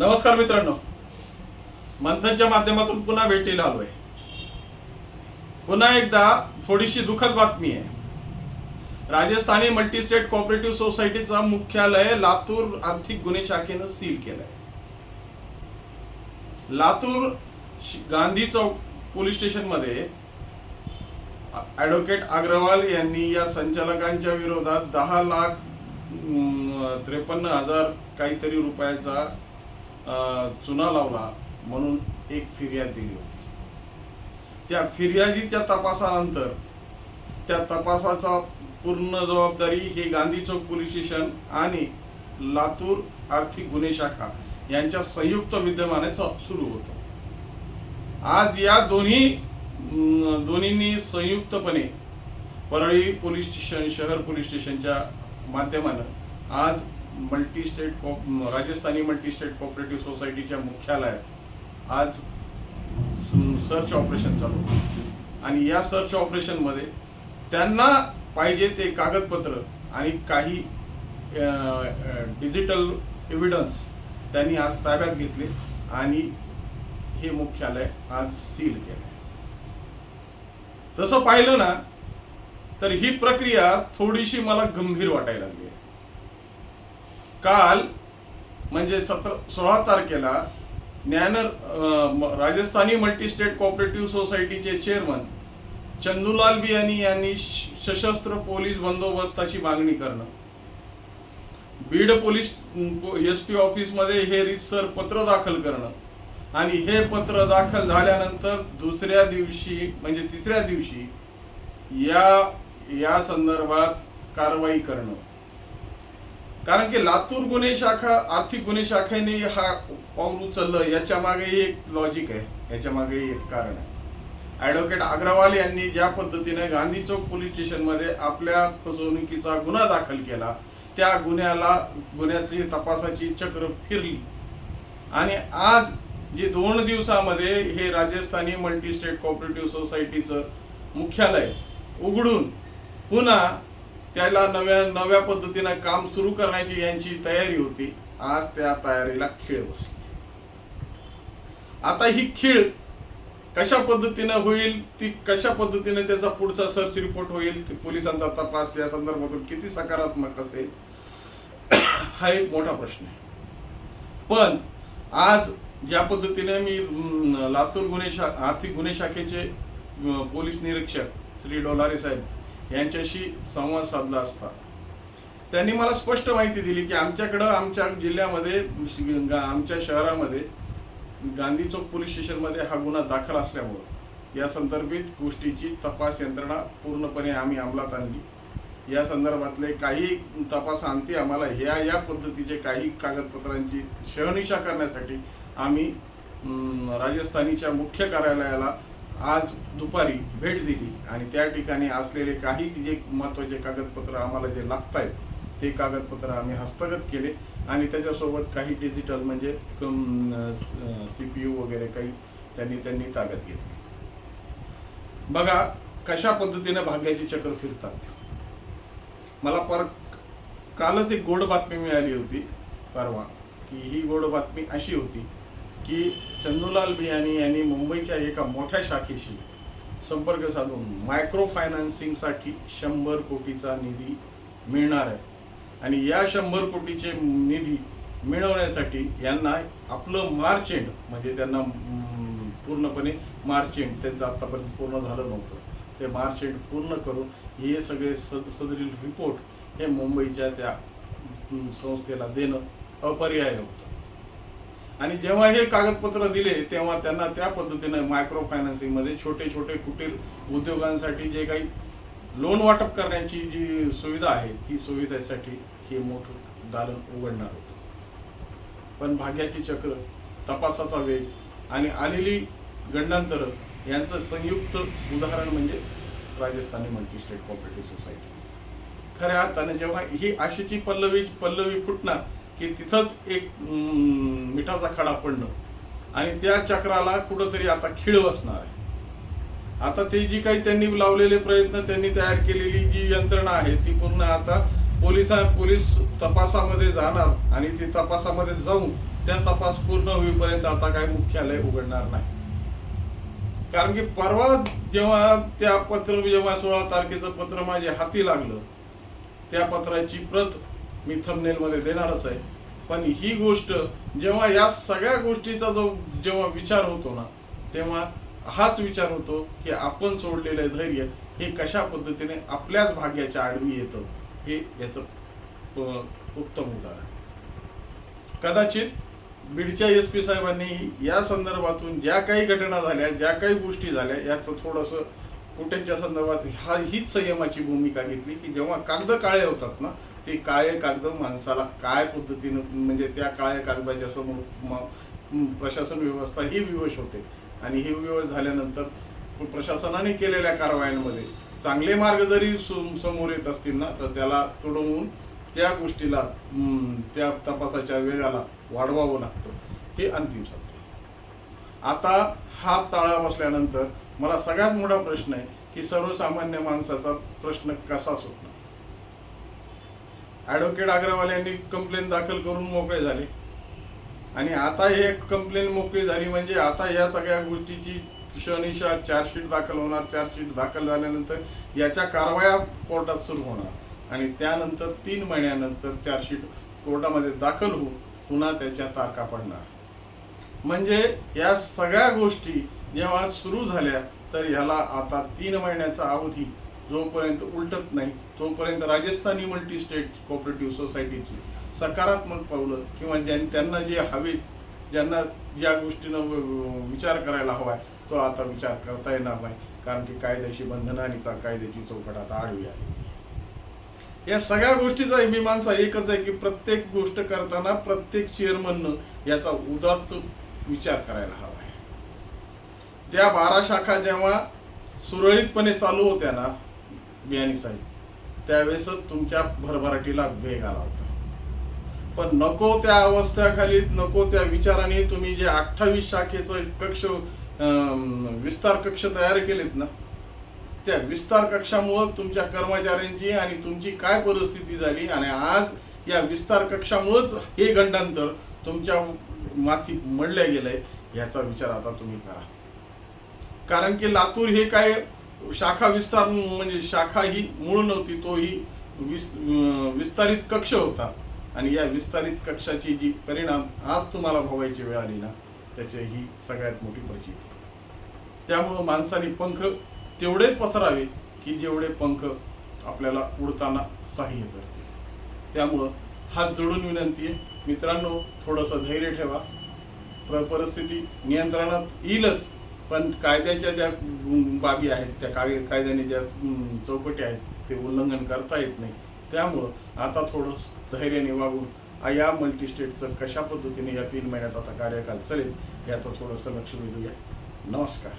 नमस्कार मित्रांनो. मंथनच्या माध्यमातून पुन्हा भेटीला आलोय. पुन्हा एकदा थोडीशी दुःखद बातमी आहे. राजस्थानी मल्टी स्टेट कोऑपरेटिव्ह सोसायटीचा मुख्यालय लातूर आर्थिक गुन्हे शाखेनं सील केलंय. लातूर गांधी चौक पोलीस स्टेशनमध्ये ऍडव्होकेट अग्रवाल यांनी या संचालकांच्या विरोधात दहा लाख त्रेपन्न हजार काहीतरी रुपयाचा चुना लावला म्हणून एक फिर्याद दिली होती. त्या फिर्यादीच्या तपासानंतर त्या तपासाचा पूर्ण जबाबदारी हे गांधी चौक पोलीस स्टेशन आणि लातूर आर्थिक गुन्हे शाखा यांच्या संयुक्त विद्यमाने सुरू होतं. आज या दोन्ही दोन्हींनी संयुक्तपणे परळी पोलीस स्टेशन शहर पोलीस स्टेशनच्या माध्यमानं आज multi state coop Rajasthani multi state cooperative सोसायटीच्या मुख्यालयात आज सर्च ऑपरेशन चालू आणि या सर्च ऑपरेशनमध्ये त्यांना पाहिजे ते कागदपत्र आणि काही डिजिटल एव्हिडन्स त्यांनी आज ताब्यात घेतले आणि हे मुख्यालय आज सील केलं तसं पाहिलं ना तर ही प्रक्रिया थोडीशी मला गंभीर वाटायला लागली. काल म्हणजे सतरा सोळा तारखेला Dnyan Rajasthani multi state cooperative सोसायटीचे चेअरमन चंदूलाल बियानी यांनी सशस्त्र पोलीस बंदोबस्ताची मागणी करणं. बीड पोलीस एस पी ऑफिसमध्ये हे रितसर पत्र दाखल करणं आणि हे पत्र दाखल झाल्यानंतर दुसऱ्या दिवशी म्हणजे तिसऱ्या दिवशी या या संदर्भात कारवाई करणं. कारण की लातूर गुन्हे शाखा आर्थिक गुन्हे शाखेने हा पाऊल उचललं याच्या मागे एक लॉजिक आहे. याच्या मागे एक कारण आहे. ॲडव्होकेट अग्रवाल यांनी ज्या पद्धतीने गांधी चौक पोलीस स्टेशनमध्ये आपल्या फसवणुकीचा गुन्हा दाखल केला त्या गुन्ह्याला गुन्ह्याची तपासाची चक्र फिरली. आणि आज जे दोन दिवसामध्ये हे राजस्थानी मल्टी स्टेट कॉपरेटिव्ह सोसायटीचं मुख्यालय उघडून पुन्हा त्याला नव्या नव्या पद्धतीनं काम सुरू करण्याची यांची तयारी होती. आज त्या तयारीला खीळ बसली. आता ही खीळ कशा पद्धतीनं होईल ती कशा पद्धतीने त्याचा पुढचा सर्च रिपोर्ट होईल पोलिसांचा तपास या संदर्भातून किती सकारात्मक असेल हा एक मोठा प्रश्न आहे. पण आज ज्या पद्धतीने मी लातूर गुन्हे शा आर्थिक गुन्हे शाखेचे पोलीस निरीक्षक श्री डोलारे साहेब यांच्याशी संवाद साधला असता. त्यांनी मला स्पष्ट माहिती दिली की आमच्याकडं आमच्या जिल्ह्यामध्ये गा- आमच्या शहरामध्ये गांधी चौक पोलीस स्टेशनमध्ये हा गुन्हा दाखल असल्यामुळं या संदर्भित गोष्टीची तपास यंत्रणा पूर्णपणे आम्ही अंमलात आणली. या संदर्भातले काही तपास अंती आम्हाला. ह्या या पद्धतीचे काही कागदपत्रांची शहनिशा करण्यासाठी आम्ही राजस्थानीच्या मुख्य कार्यालयाला आज दुपारी भेट दिली आणि त्या ठिकाणी असलेले काही जे महत्त्वाचे कागदपत्र आम्हाला जे लागत आहेत ते कागदपत्र आम्ही हस्तगत केले आणि त्याच्यासोबत काही डिजिटल म्हणजे सी पी यू वगैरे काही त्यांनी त्यांनी ताब्यात घेतली. बघा कशा पद्धतीने भाग्याची चक्र फिरतात. मला पर कालच एक गोड बातमी मिळाली होती परवा की ही गोड बातमी अशी होती की चंदूलाल बियानी यांनी मुंबईच्या एका मोठ्या शाखेशी संपर्क साधून मायक्रो फायनान्सिंगसाठी शंभर कोटीचा निधी मिळणार आहे. आणि या शंभर कोटीचे निधी मिळवण्यासाठी यांना आपलं मार्च एंड म्हणजे त्यांना पूर्णपणे मार्च एंड त्यांचं आत्तापर्यंत पूर्ण झालं नव्हतं. ते मार्च एंड पूर्ण करून हे सगळे सद सदरील रिपोर्ट हे मुंबईच्या त्या संस्थेला देणं अपर्याय होतं. आणि जेव्हा हे कागदपत्र दिले तेव्हा त्यांना त्या पद्धतीने मायक्रो फायनान्सिंगमध्ये छोटे छोटे कुटीर उद्योगांसाठी जे काही लोन वाटप करण्याची जी सुविधा आहे ती सुविधेसाठी हे मोठं दालन उघडणार होतं. पण भाग्याची चक्र तपासाचा वेग आणि आलेली गंडांतर यांचं संयुक्त उदाहरण म्हणजे Rajasthani multi state cooperative society खऱ्या अर्थाने जेव्हा ही आशेची पल्लवी पल्लवी फुटणार की तिथंच एक अं, मिठाचा खडा पडणं. आणि त्या चक्राला कुठंतरी आता खिळ बसणार आहे. आता ते जी काही त्यांनी लावलेले प्रयत्न त्यांनी तयार केलेली जी यंत्रणा आहे ती पूर्ण आता पोलिसा पोलीस तपासामध्ये जाणार आणि ती तपासामध्ये जाऊन त्या तपास पूर्ण होईपर्यंत आता काय मुख्यालय उघडणार नाही. कारण की परवा जेव्हा त्या पत्र जेव्हा सोळा तारखेचं पत्र माझ्या हाती लागलं त्या पत्राची प्रत मी थंबनेलमध्ये देणारच आहे. पण ही गोष्ट जेव्हा या सगळ्या गोष्टीचा जो जेव्हा विचार होतो ना तेव्हा हाच विचार होतो की आपण सोडलेलं धैर्य हे कशा पद्धतीने आपल्याच भाग्याच्या आडवी येतं हे याचं उत्तम उदाहरण. कदाचित बीडच्या एस पी साहेबांनी या संदर्भातून ज्या काही घटना झाल्या ज्या काही गोष्टी झाल्या याचं थोडंसं कुठेच्या संदर्भात हा हीच संयमाची भूमिका घेतली की जेव्हा कागद काळे होतात ना ते काळे कागद माणसाला काय पद्धतीनं म्हणजे त्या काळ्या कागदाच्या समोर प्रशासन व्यवस्था ही विवश होते. आणि ही विवश झाल्यानंतर प्रशासनाने केलेल्या कारवायांमध्ये चांगले मार्ग जरी सम- समोर येत असतील ना तर त्याला तुडवून त्या गोष्टीला त्या तपासाच्या वेगाला वाढवावं लागतं. हे अंतिम सत्य. आता हा ताळा बसल्यानंतर मला सगळ्यात मोठा प्रश्न आहे की सर्वसामान्य माणसाचा प्रश्न कसा सुटला ऍडव्होकेट अग्रवाल यांनी कंप्लेन दाखल करून मोकळे झाले. आणि आता हे कंप्लेन मोकळी झाली म्हणजे आता या सगळ्या गोष्टीची शनिशा चार्जशीट दाखल होणार चार्जशीट दाखल झाल्यानंतर याच्या कारवाया कोर्टात सुरू होणार. आणि त्यानंतर तीन महिन्यानंतर चार्जशीट कोर्टामध्ये दाखल होऊन पुन्हा त्याच्या तारखा पडणार. म्हणजे या सगळ्या गोष्टी जेव्हा सुरू झाल्या तर ह्याला आता तीन महिन्याचा अवधी जोपर्यंत उलटत नाही तोपर्यंत राजस्थानी मल्टी स्टेट कोऑपरेटिव्ह सोसायटीची सकारात्मक पावलं किंवा ज्या त्यांना जे हवे ज्यांना ज्या गोष्टीनं विचार करायला हवाय तो आता विचार करता येणार नाही. कारण की कायद्याची बंधनं आणि कायद्याची चौकट आता आडवी आहे. या सगळ्या गोष्टीचा मीमांसा एकच आहे की प्रत्येक गोष्ट करताना प्रत्येक चेअरमननं याचा उदात्त विचार करायला हवा. त्या बारा शाखा जेव्हा सुरळीतपणे चालू होत्या ना बियाणी साहेब त्यावेळेसच तुमच्या भरभराटीला वेग आला होता. पण नको त्या अवस्थेखाली नको त्या विचाराने तुम्ही जे अठ्ठावीस शाखेचं कक्ष विस्तार कक्ष तयार केलेत ना त्या विस्तार कक्षामुळं तुमच्या कर्मचाऱ्यांची आणि तुमची काय परिस्थिती झाली आणि आज या विस्तार कक्षामुळंच हे गंडांतर तुमच्या माथी मडल्या गेलंय याचा विचार आता तुम्ही करा. कारण की लातूर हे काय शाखा विस्तार म्हणजे शाखा ही मूळ नव्हती तो ही विस विस्तारित कक्ष होता. आणि या विस्तारित कक्षाची जी परिणाम आज तुम्हाला भोगायची वेळ आली ना त्याची ही सगळ्यात मोठी प्रचिती. त्यामुळं माणसाने पंख तेवढेच पसरावे की जेवढे पंख आपल्याला उडताना सहाय्य करते त्यामुळं हात जोडून विनंती आहे मित्रांनो थोडंसं धैर्य ठेवा. परिस्थिती नियंत्रणात येईलच. पण कायद्याच्या ज्या बाबी आहेत त्या काय कायद्याने ज्या चौकटी आहेत ते उल्लंघन करता येत नाही. त्यामुळं आता थोडं धैर्याने वागून या मल्टी स्टेटचं कशा पद्धतीने या तीन महिन्यात आता कार्यकाल चालेल याचं थोडंसं लक्ष वेधूया. नमस्कार.